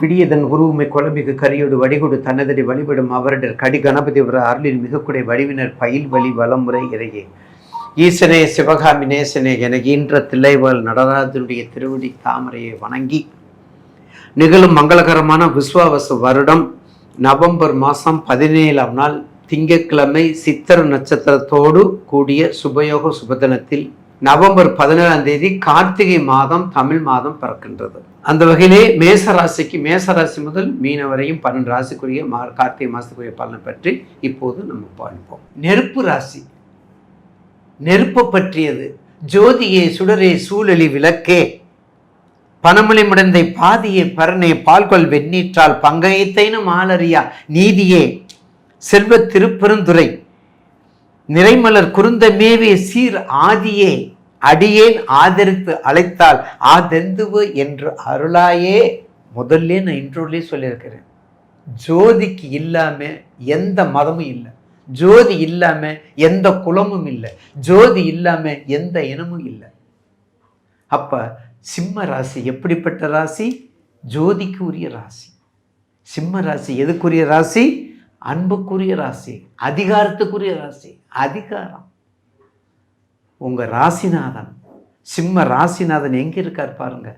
பிடியதன் உருவுமை குழம்பிக்கு கரியோடு வடிகொடு தன்னதடி வழிபடும் அவரிடர் கடி கணபதி வர அருளின் மிகக்குடை வடிவினர் பயில் வழி வளமுறை இறையே. ஈசனே சிவகாமி நேசனே என ஈன்ற தில்லைவாள் நடராஜனுடைய திருவடி தாமரையை வணங்கி. நிகழும் மங்களகரமான விஸ்வாவச வருடம் நவம்பர் மாதம் பதினேழாம் நாள் திங்கட்கிழமை சித்திர நட்சத்திரத்தோடு கூடிய சுபயோக சுபதனத்தில் நவம்பர் பதினேழாம் தேதி கார்த்திகை மாதம் தமிழ் மாதம் பிறக்கின்றது. அந்த வகையிலே மேச ராசிக்கு மேச ராசி முதல் மீன வரையும் பன்னெண்டு ராசிக்குரிய மா கார்த்திகை மாதத்துக்குரிய பலனை பற்றி இப்போது நம்ம பார்ப்போம். நெருப்பு ராசி. நெருப்பு பற்றியது. ஜோதியே சுடரே சூழலி விளக்கே. பனமலை முடந்தை பாதியே பரனே பால்கொள் வெண்ணீற்றால் பங்கயத்தைனு மாலரியா நீதியே. செல்வ திருப்பெருந்துரை நிறைமலர் குருந்த மேவே சீர் ஆதியே. அடியேன் ஆதரித்து அழைத்தால் ஆதெந்துவு என்று அருளாயே. முதல்ல நான் இன்ட்ரோலே சொல்லியிருக்கிறேன். ஜோதிக்கு இல்லாமல் எந்த மதமும் இல்லை. ஜோதி இல்லாமல் எந்த குலமும் இல்லை. ஜோதி இல்லாமல் எந்த இனமும் இல்லை. அப்போ சிம்ம ராசி எப்படிப்பட்ட ராசி? ஜோதிக்கு உரிய ராசி. சிம்ம ராசி எதுக்குரிய ராசி? அன்புக்குரிய ராசி. அதிகாரத்துக்குரிய ராசி. அதிகாரம். உங்கள் ராசிநாதன் சிம்ம ராசிநாதன் எங்கே இருக்கார் பாருங்க.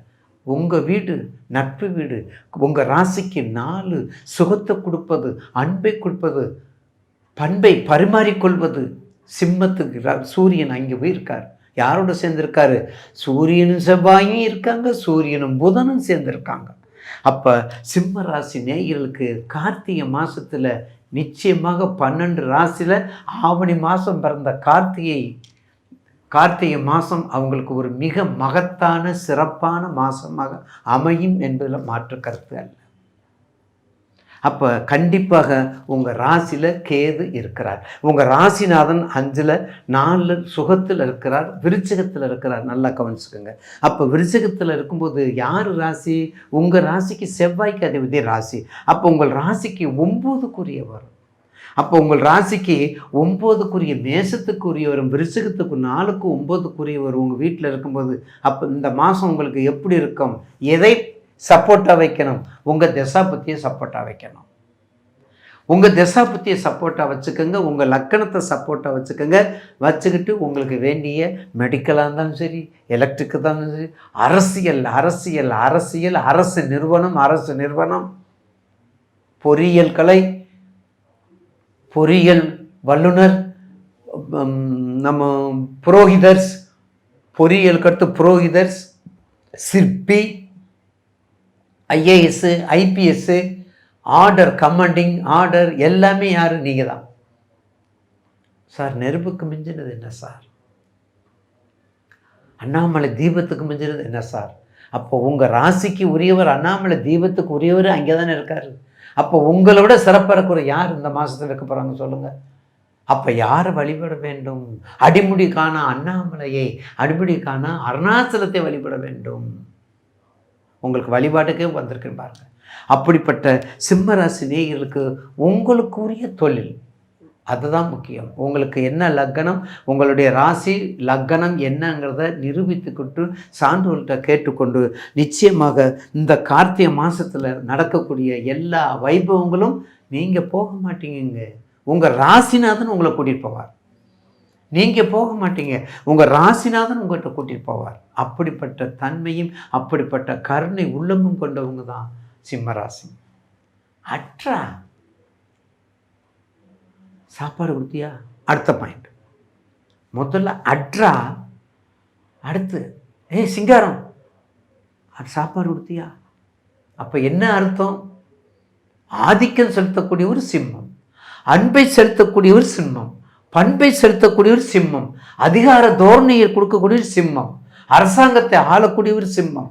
உங்கள் வீடு நட்பு வீடு உங்கள் ராசிக்கு நாலு சுகத்தை கொடுப்பது அன்பை கொடுப்பது பண்பை பரிமாறிக்கொள்வது சிம்மத்துக்கு சூரியன் அங்கே போயிருக்கார். யாரோட சேர்ந்திருக்காரு? சூரியனும் செவ்வாயும் இருக்காங்க சூரியனும் புதனும் சேர்ந்திருக்காங்க. அப்போ சிம்ம ராசி நேயர்களுக்கு கார்த்திகை மாதத்தில் நிச்சயமாக பன்னெண்டு ராசியில் ஆவணி மாதம் பிறந்த கார்த்திகை கார்த்திகை மாதம் அவங்களுக்கு ஒரு மிக மகத்தான சிறப்பான மாதமாக அமையும் என்பதில் மாற்று கருத்து அல்ல. அப்போ கண்டிப்பாக உங்கள் ராசியில் கேது இருக்கிறார். உங்கள் ராசிநாதன் அஞ்சில் நாலில் சுகத்தில் இருக்கிறார் விருச்சிகத்தில் இருக்கிறார். நல்லா கவனிச்சுக்கோங்க. அப்போ விருச்சிகத்தில் இருக்கும்போது யார் ராசி? உங்கள் ராசிக்கு செவ்வாய்க்கு அதிபதி ராசி. அப்போ உங்கள் ராசிக்கு ஒம்போதுக்குரியவர். அப்போ உங்கள் ராசிக்கு ஒம்போதுக்குரிய மேசத்துக்குரியவரும் விருச்சகத்துக்கு நாலுக்கு ஒம்போதுக்குரியவர் உங்கள் வீட்டில் இருக்கும்போது அப்போ இந்த மாதம் உங்களுக்கு எப்படி இருக்கும்? எதை சப்போர்ட்டாக வைக்கணும்? உங்கள் தசாபத்தியை சப்போர்ட்டாக வைக்கணும். உங்கள் தசாபத்தியை சப்போர்ட்டாக வச்சுக்கோங்க. உங்கள் லக்கணத்தை சப்போர்ட்டாக வச்சுக்கோங்க. வச்சுக்கிட்டு உங்களுக்கு வேண்டிய மெடிக்கலாக இருந்தாலும் சரி எலக்ட்ரிக்கு தான் சரி அரசியல் அரசியல் அரசியல் அரசு நிறுவனம் அரசு நிறுவனம் பொறியியல் கலை பொறியியல் வல்லுனர் நம்ம புரோகிதர்ஸ் பொறியியல் கருத்து புரோகிதர்ஸ் சிற்பி IAS IPS order commanding order எல்லாமே யார்? நீங்கள் தான் சார் நெருப்புக்கு மிஞ்சினது என்ன சார்? அண்ணாமலை தீபத்துக்கு மிஞ்சினது என்ன சார்? அப்போ உங்கள் ராசிக்கு உரியவர் அண்ணாமலை தீபத்துக்கு உரியவர் அங்கே தானே இருக்கார். அப்போ உங்களை விட சிறப்பாக யார் இந்த மாதத்தில் இருக்க போகிறாங்க சொல்லுங்கள் அப்போ யாரை வழிபட வேண்டும்? அடிமுடி காண அண்ணாமலையை அடிமுடி காண அருணாச்சலத்தை வழிபட வேண்டும். உங்களுக்கு வழிபாட்டுக்கே வந்திருக்குன்னு பாருங்கள் அப்படிப்பட்ட சிம்மராசி நேயர்களுக்கு உங்களுக்குரிய தொழில் அதுதான் முக்கியம். உங்களுக்கு என்ன லக்கணம் உங்களுடைய ராசி லக்கணம் என்னங்கிறத நிரூபித்துக்கிட்டு சான்றோர்கிட்ட கேட்டுக்கொண்டு நிச்சயமாக இந்த கார்த்திகை மாதத்தில் நடக்கக்கூடிய எல்லா வைபவங்களும் நீங்கள் போக மாட்டீங்க உங்கள் ராசிநாதன் உங்களை கூட்டிகிட்டு போவார். நீங்கள் போக மாட்டீங்க. உங்கள் ராசிநாதன் உங்கள்கிட்ட கூட்டிகிட்டு போவார். அப்படிப்பட்ட தன்மையும் அப்படிப்பட்ட கருணை உள்ளமும் கொண்டவங்க தான் சிம்மராசி அற்றா. சாப்பாடு கொடுத்தியா? அடுத்த பாயிண்ட் முதல்ல அட்ரா அடுத்து ஏய் சிங்காரம். அது சாப்பாடு கொடுத்தியா? அப்போ என்ன அர்த்தம்? ஆதிக்கம் செலுத்தக்கூடிய ஒரு சிம்மம் அன்பை செலுத்தக்கூடிய ஒரு சிம்மம் பண்பை செலுத்தக்கூடிய ஒரு சிம்மம் அதிகார தோரணையை கொடுக்கக்கூடிய ஒரு சிம்மம் அரசாங்கத்தை ஆளக்கூடிய ஒரு சிம்மம்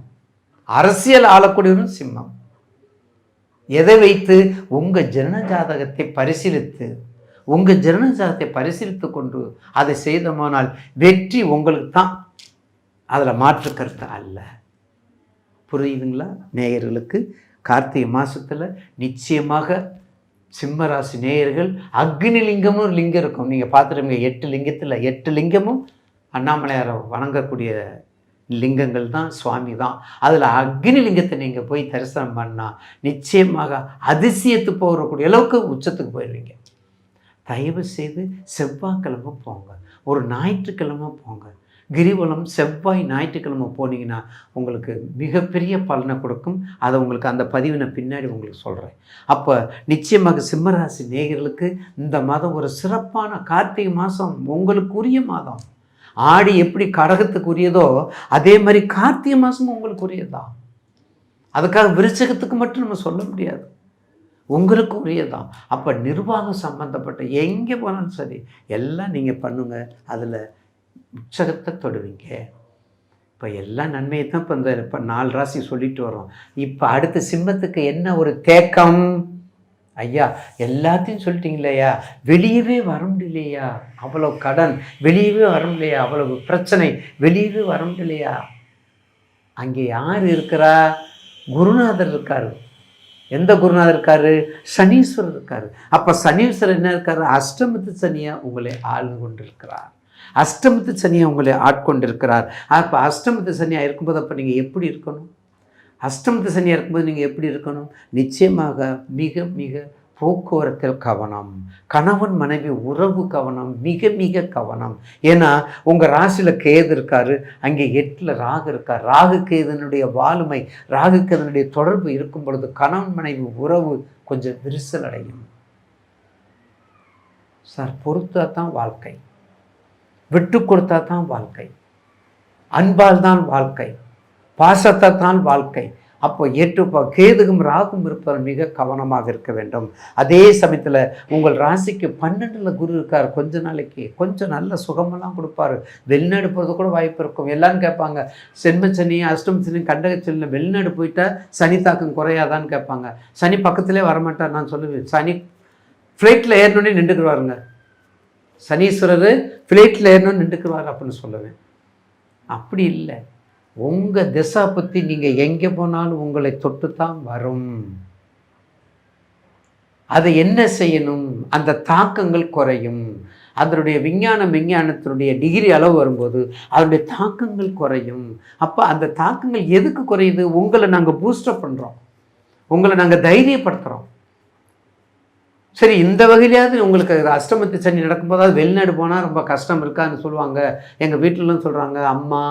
அரசியல் ஆளக்கூடிய ஒரு சிம்மம். எதை வைத்து? உங்கள் ஜனன ஜாதகத்தை பரிசீலித்து உங்கள் ஜனன பரிசீலித்து கொண்டு அதை செய்தோமானால் வெற்றி உங்களுக்கு தான். அதில் மாற்று கருத்து அல்ல. புரியுதுங்களா? நேயர்களுக்கு கார்த்திகை மாதத்தில் நிச்சயமாக சிம்மராசி நேயர்கள் அக்னி லிங்கமும் ஒரு லிங்கம் இருக்கும். நீங்கள் பார்த்துருங்க எட்டு லிங்கத்தில் எட்டு லிங்கமும் அண்ணாமலையாரை வணங்கக்கூடிய லிங்கங்கள் தான் சுவாமி தான். அதில் அக்னி லிங்கத்தை நீங்கள் போய் தரிசனம் பண்ணால் நிச்சயமாக அதிசயத்து போகக்கூடிய அளவுக்கு உச்சத்துக்கு போயிடுவீங்க. தயவு செய்து செவ்வாய்க்கிழமை போங்க. ஒரு ஞாயிற்றுக்கிழமை போங்க. கிரிவலம் செவ்வாய் ஞாயிற்றுக்கிழமை போனீங்கன்னா உங்களுக்கு மிகப்பெரிய பலனை கொடுக்கும். அதை உங்களுக்கு அந்த பதிவினை பின்னாடி உங்களுக்கு சொல்கிறேன் அப்போ நிச்சயமாக சிம்மராசி நேயர்களுக்கு இந்த மாதம் ஒரு சிறப்பான கார்த்திகை மாதம் உங்களுக்குரிய மாதம். ஆடி எப்படி கடகத்துக்குரியதோ அதே மாதிரி கார்த்திகை மாதமும் உங்களுக்குரியதான் அதுக்காக விருச்சகத்துக்கு மட்டும் நம்ம சொல்ல முடியாது. உங்களுக்கு உரியதான் அப்போ நிர்வாகம் சம்மந்தப்பட்ட எங்கே போனாலும் சரி எல்லாம் நீங்கள் பண்ணுங்கள் அதில் உற்சகத்தை தொடுவீங்க. இப்போ எல்லா நன்மையை தான் இப்போ இந்த இப்போ நாலு ராசி சொல்லிட்டு வரோம் இப்போ அடுத்த சிம்மத்துக்கு என்ன ஒரு தேக்கம்? ஐயா எல்லாத்தையும் சொல்லிட்டீங்களேயா வெளியவே வர முடியலையா? அவ்வளோ கடன். வெளியவே வர முடியலையா? அவ்வளவு பிரச்சனை. வெளியவே வர முடியலையா? அங்கே யார் இருக்கிறா? குருநாதர் இருக்கார். எந்த குருநாதர் இருக்காரு? சனீஸ்வரர் இருக்காரு. அப்போ சனீஸ்வரர் என்ன இருக்காரு? அஷ்டமத்து சனியாக உங்களை ஆழ்ந்து கொண்டிருக்கிறார் அஷ்டமத்து சனியை உங்களை ஆட்கொண்டிருக்கிறார். அப்போ அஷ்டமத்து சனியாக இருக்கும்போது அப்போ நீங்கள் எப்படி இருக்கணும்? அஷ்டமத்து சனியாக இருக்கும்போது நீங்கள் எப்படி இருக்கணும்? நிச்சயமாக மிக மிக போக்குவரத்தில் கவனம் கணவன் மனைவி உறவு கவனம் மிக மிக கவனம். ஏன்னா உங்கள் ராசியில் கேது இருக்காரு அங்கே எட்டில் ராகு இருக்கார். ராகு கேதனுடைய வாளுமை ராகு கேதனுடைய தொடர்பு இருக்கும் பொழுது கணவன் மனைவி உறவு கொஞ்சம் விரிசல் அடையும். சார் பொறுத்தா தான் வாழ்க்கை. விட்டு கொடுத்தா தான் வாழ்க்கை. அன்பால் தான் வாழ்க்கை. பாசத்தை தான் வாழ்க்கை. அப்போ ஏற்றுப்பா கேதுகும் ராகும் இருப்பவர் மிக கவனமாக இருக்க வேண்டும். அதே சமயத்தில் உங்கள் ராசிக்கு பன்னெண்டில் குரு இருக்கார். கொஞ்ச நாளைக்கு கொஞ்சம் நல்ல சுகமெல்லாம் கொடுப்பாரு. வெளிநாடு போகிறது கூட வாய்ப்பு இருக்கும். எல்லாரும் கேட்பாங்க சென்ம சனி அஷ்டம சனி கண்டக சனியில் வெளிநாடு போயிட்டால் சனி தாக்கம் குறையாதான்னு கேட்பாங்க. சனி பக்கத்திலே வரமாட்டார் நான் சொல்லுவேன். சனி ஃப்ளைட்டில் ஏறணுன்னே நின்றுக்குருவாருங்க சனீஸ்வரர் ஃப்ளைட்டில் ஏறணும்னு நின்றுக்குருவார் அப்படின்னு சொல்லுவேன். அப்படி இல்லை. உங்கள் திசா பற்றி நீங்கள் எங்கே போனாலும் உங்களை தொட்டு தான் வரும். அதை என்ன செய்யணும்? அந்த தாக்கங்கள் குறையும். அதனுடைய விஞ்ஞான விஞ்ஞானத்தினுடைய டிகிரி அளவு வரும்போது அதனுடைய தாக்கங்கள் குறையும். அப்போ அந்த தாக்கங்கள் எதுக்கு குறையுது? உங்களை நாங்கள் பூஸ்டப் பண்ணுறோம் உங்களை நாங்கள் தைரியப்படுத்துகிறோம் சரி இந்த வகையிலாவது உங்களுக்கு அஷ்டமத்து சனி நடக்கும்போதாவது வெளிநாடு போனால் ரொம்ப கஷ்டம் இருக்கான்னு சொல்லுவாங்க. எங்கள் வீட்டிலலாம் சொல்கிறாங்க அம்மா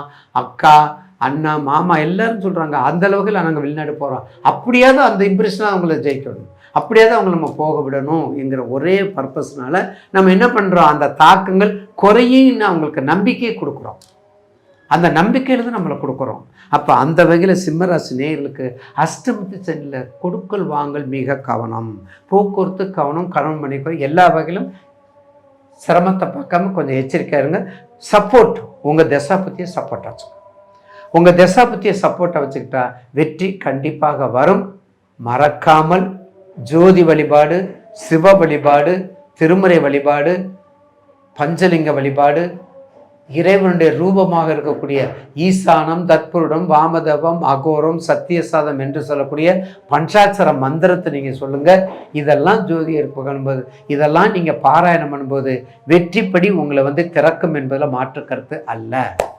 அக்கா அண்ணா மாமா எல்லாரும் சொல்கிறாங்க அந்த அளவுக்கு நாங்கள் வெளிநாடு போகிறோம் அப்படியாவது அந்த இம்ப்ரெஷனாக அவங்கள ஜெயிக்கணும். அப்படியாவது அவங்கள நம்ம போக விடணும் என்கிற ஒரே பர்பஸ்னால நம்ம என்ன பண்ணுறோம் அந்த தாக்கங்கள் குறையின்னு அவங்களுக்கு நம்பிக்கையை கொடுக்குறோம். அந்த நம்பிக்கையில் தான் நம்மளை கொடுக்குறோம். அப்போ அந்த வகையில் சிம்மராசி நேயர்களுக்கு அஷ்டமத்து சனியில் கொடுக்கல் வாங்கல் மிக கவனம். போக்குவரத்து கவனம் கவனம் பண்ணிக்கோ எல்லா வகையிலும் சிரமத்தை பார்க்காம கொஞ்சம் எச்சரிக்கையாக இருங்க. சப்போர்ட் உங்கள் தசா பற்றிய சப்போர்ட் ஆச்சுக்கோங்க உங்கள் தசா சப்போர்ட்டை வச்சுக்கிட்டா வெற்றி கண்டிப்பாக வரும். மறக்காமல் ஜோதி வழிபாடு சிவ வழிபாடு திருமுறை வழிபாடு பஞ்சலிங்க வழிபாடு இறைவனுடைய ரூபமாக இருக்கக்கூடிய ஈசானம் தத்புருடம் வாமதவம் அகோரம் சத்தியசாதம் என்று சொல்லக்கூடிய பஞ்சாட்சர மந்திரத்தை நீங்கள் சொல்லுங்கள் இதெல்லாம் ஜோதியர் புகழும்போது இதெல்லாம் நீங்கள் பாராயணம் பண்ணும்போது வெற்றிப்படி உங்களை வந்து திறக்கும் என்பதில் மாற்று கருத்து அல்ல.